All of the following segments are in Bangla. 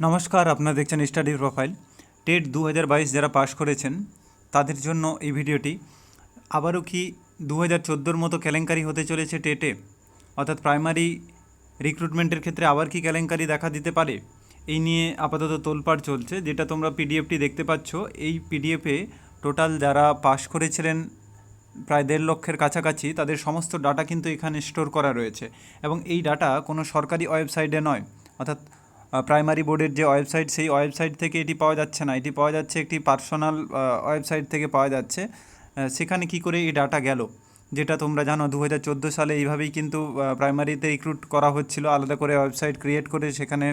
নমস্কার, আপনারা দেখছেন স্টাডি প্রোফাইল। টেট দু হাজার বাইশ যারা পাশ করেছেন, তাদের জন্য এই ভিডিওটি। আবারও কি দু হাজার চোদ্দোর মতো কেলেঙ্কারি হতে চলেছে টেটে? অর্থাৎ প্রাইমারি রিক্রুটমেন্টের ক্ষেত্রে আবার কি কেলেঙ্কারি দেখা দিতে পারে? এই নিয়ে আপাতত তোলপাড় চলছে, যেটা তোমরা পিডিএফটি দেখতে পাচ্ছ। এই পিডিএফে টোটাল যারা পাশ করেছিলেন, প্রায় দেড় লক্ষের কাছাকাছি, তাদের সমস্ত ডাটা কিন্তু এখানে স্টোর করা রয়েছে। এবং এই ডাটা কোনো সরকারি ওয়েবসাইটে নয়, অর্থাৎ প্রাইমারি বোর্ডের যে ওয়েবসাইট সেই ওয়েবসাইট থেকে এটি পাওয়া যাচ্ছে না। এটি পাওয়া যাচ্ছে একটি পার্সোনাল ওয়েবসাইট থেকে পাওয়া যাচ্ছে। সেখানে কি করে এই ডাটা গেল? যেটা তোমরা জানো দু হাজার চোদ্দ সালে এইভাবেই কিন্তু প্রাইমারিতে রিক্রুট করা হচ্ছিল। আলাদা করে ওয়েবসাইট ক্রিয়েট করে সেখানে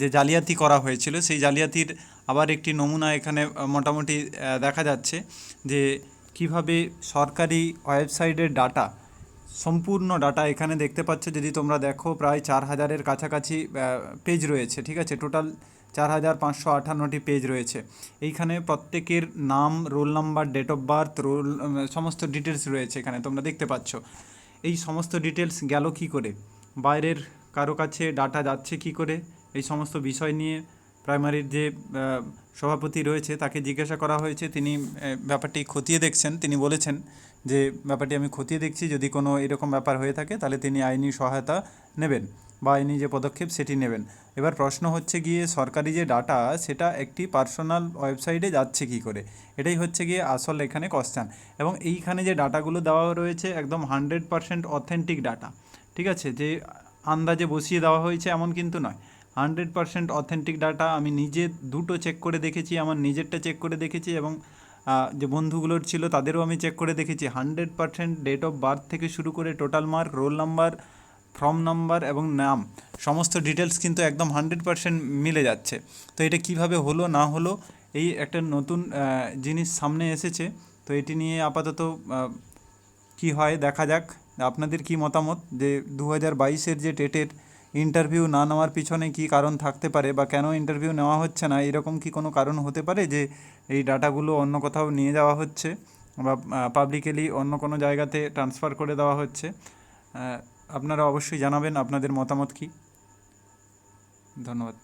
যে জালিয়াতি করা হয়েছিল, সেই জালিয়াতির আবার একটি নমুনা এখানে মোটামুটি দেখা যাচ্ছে যে কীভাবে সরকারি ওয়েবসাইটের ডাটা সম্পূর্ণ ডাটা এখানে দেখতে পাচ্ছ, যদি তোমরা দেখো প্রায় চার হাজারের কাছাকাছি পেজ রয়েছে, ঠিক আছে? টোটাল চার হাজার পাঁচশো আটান্নটি পেজ রয়েছে। এইখানে প্রত্যেকের নাম roll number date of birth roll সমস্ত ডিটেলস রয়েছে এখানে, তোমরা দেখতে পাচ্ছ। এই সমস্ত ডিটেলস গেল কি করে? বাইরের কারও কাছে ডাটা যাচ্ছে কি করে? এই সমস্ত বিষয় নিয়ে প্রাইমারির যে সভাপতি রয়েছে, তাকে জিজ্ঞাসা করা হয়েছে। তিনি ব্যাপারটি খতিয়ে দেখছেন। তিনি বলেছেন যে ব্যাপারটি আমি খতিয়ে দেখছি, যদি কোনো এরকম ব্যাপার হয়ে থাকে, তাহলে তিনি আইনি সহায়তা নেবেন বা আইনি যে পদক্ষেপ, সেটি নেবেন। এবার প্রশ্ন হচ্ছে গিয়ে, সরকারি যে ডাটা, সেটা একটি পার্সোনাল ওয়েবসাইটে যাচ্ছে কি করে? এটাই হচ্ছে গিয়ে আসল এখানে কোশ্চেন এবং এইখানে যে ডাটাগুলো দেওয়া রয়েছে, একদম হান্ড্রেড পারসেন্ট অথেন্টিক ডাটা ঠিক আছে? যে আন্দাজে বসিয়ে দেওয়া হয়েছে, এমন কিন্তু নয়। হান্ড্রেড পারসেন্ট অথেন্টিক ডাটা আমি নিজে দুটো চেক করে দেখেছি, আমার নিজেরটা চেক করে দেখেছি এবং যে বন্ধুগুলোর ছিল, তাদেরও আমি চেক করে দেখেছি। Hundred percent date of birth থেকে শুরু করে total mark roll number form number এবং নাম, সমস্ত ডিটেলস কিন্তু একদম হান্ড্রেড পারসেন্ট মিলে যাচ্ছে। তো এটা কীভাবে হলো, না হলো, এই একটা নতুন জিনিস সামনে এসেছে। তো এটি নিয়ে আপাতত কি হয়, দেখা যাক। আপনাদের কি মতামত? যে দু হাজার বাইশের যে টেটের ইন্টারভিউ না নেওয়ার পিছনে কি কারণ থাকতে পারে বা কেন ইন্টারভিউ নেওয়া হচ্ছে না? এরকম কি কোনো কারণ হতে পারে যে এই ডাটাগুলো অন্য কোথাও নিয়ে যাওয়া হচ্ছে বা পাবলিকেলি অন্য কোনো জায়গাতে ট্রান্সফার করে দেওয়া হচ্ছে? আপনারা অবশ্যই জানাবেন, আপনাদের মতামত কি? ধন্যবাদ।